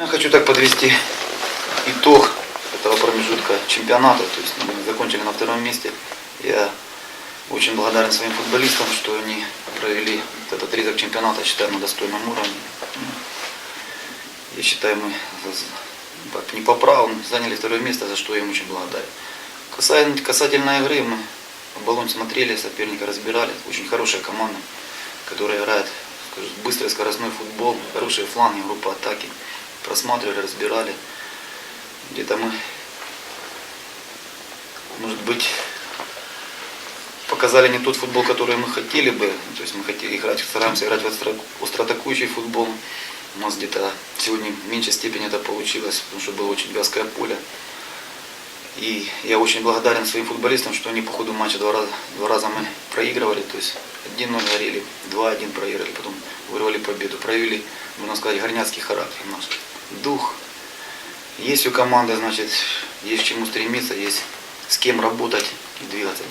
Я хочу так подвести итог этого промежутка чемпионата. То есть мы закончили на втором месте. Я очень благодарен своим футболистам, что они провели этот отрезок чемпионата, считаю, на достойном уровне. Я считаю, мы не по праву заняли второе место, за что я им очень благодарен. Касательно, касательно игры, мы Болонь смотрели, соперника разбирали. Очень хорошая команда, которая играет быстрый скоростной футбол, хорошие фланги, группа атаки. Просматривали, разбирали. Где-то мы, может быть, показали не тот футбол, который мы хотели бы. То есть мы хотели играть, стараемся играть в остро- остроатакующий футбол. У нас где-то сегодня в меньшей степени это получилось, потому что было очень вязкое поле. И я очень благодарен своим футболистам, что они по ходу матча два раза, два раза мы проигрывали. То есть 1-0 горели, 2-1 проиграли, потом вырвали победу. Проявили, можно сказать, горняцкий характер наш. Дух. Есть у команды, значит, есть к чему стремиться, есть с кем работать и двигаться